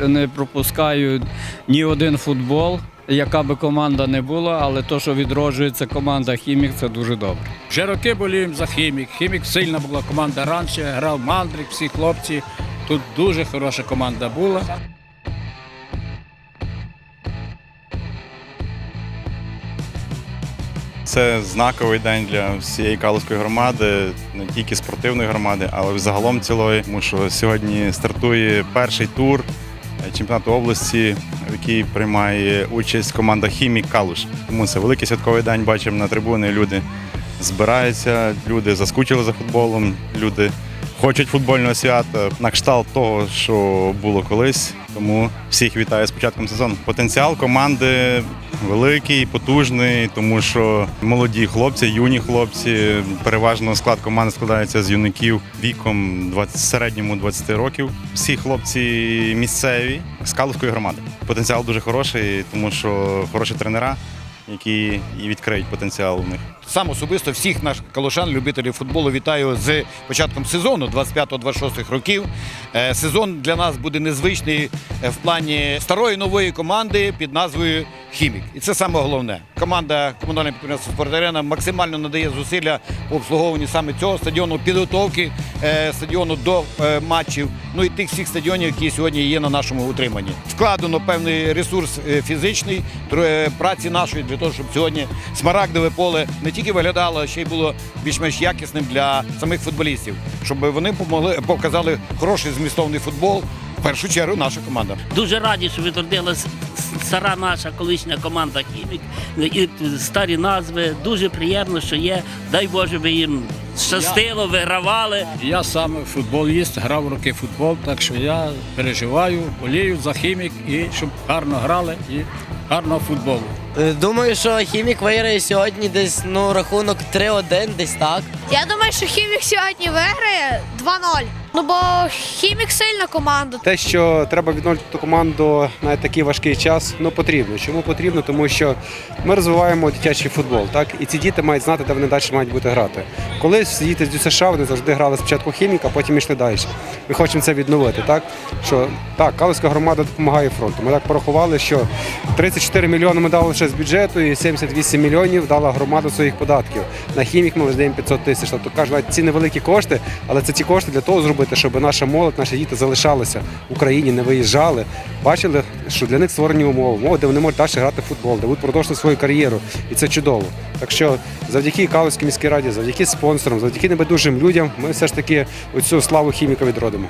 не пропускаю ні один футбол, яка би команда не була, але то, що відроджується команда Хімік, це дуже добре. Вже роки боліємо за хімік. Хімік сильна була команда раніше, грав Мандрик, всі хлопці. Тут дуже хороша команда була. Це знаковий день для всієї Калузької громади, не тільки спортивної громади, але й загалом цілої. Тому що сьогодні стартує перший тур чемпіонату області, в якій приймає участь команда Хімік Калуш. Тому це великий святковий день. Бачимо на трибуни. Люди збираються, люди заскучили за футболом, люди хочуть футбольного свята на кшталт того, що було колись. Тому всіх вітаю з початком сезону. Потенціал команди великий, потужний, тому що молоді хлопці, юні хлопці. Переважно склад команди складається з юнаків віком 20, середньому 20 років. Всі хлопці місцеві з Калузької громади. Потенціал дуже хороший, тому що хороші тренера, які і відкриють потенціал у них. Сам особисто всіх наших калушан, любителів футболу, вітаю з початком сезону 25-26 років. Е, Сезон для нас буде незвичний е, в плані старої нової команди під назвою Хімік. І це саме головне. Команда комунального підприємства «Спортарена» максимально надає зусилля по обслуговуванню саме цього стадіону, підготовки е, стадіону до матчів, ну і тих всіх стадіонів, які сьогодні є на нашому утриманні. Вкладено певний ресурс фізичний праці нашої для того, щоб сьогодні смарагдове поле не тільки виглядало, а ще й було більш-менш якісним для самих футболістів, щоб вони помогли показали хороший змістовний футбол. В першу чергу наша команда. Дуже раді, що ви відродилась стара наша колишня команда Хімік і старі назви. Дуже приємно, що є. Дай Боже, би їм щастило, вигравали. Я сам футболіст, грав роки футбол, так що я переживаю, болію за хімік і щоб гарно грали і гарного футболу. Е, Думаю, що хімік виграє сьогодні десь ну рахунок 3-1, десь так. Я думаю, що Хімік сьогодні виграє 2-0. Ну бо Хімік сильна команда. Те, що треба відновити ту команду на такий важкий час, ну потрібно. Чому потрібно? Тому що ми розвиваємо дитячий футбол, так і ці діти мають знати, де вони далі мають бути грати. Колись діти з США вони завжди грали спочатку хіміка, потім йшли далі. Ми хочемо це відновити. Так що так, Калицька громада допомагає фронту. Ми так порахували, що 34 мільйони ми дали лише з бюджету, і 78 мільйонів дала громада своїх податків. На хімік ми лише даємо 500 тисяч. Тобто кажуть, ці невеликі кошти, але це ці кошти для того зробити, щоб наша молодь, наші діти залишалися в Україні, не виїжджали. Бачили, що для них створені умови, умови, де вони можуть далі грати в футбол, де будуть продовжувати свою кар'єру. І це чудово. Так що завдяки Калузькій міській раді, завдяки спонсорам, завдяки небайдужим людям, ми все ж таки оцю славу хіміка відродимо.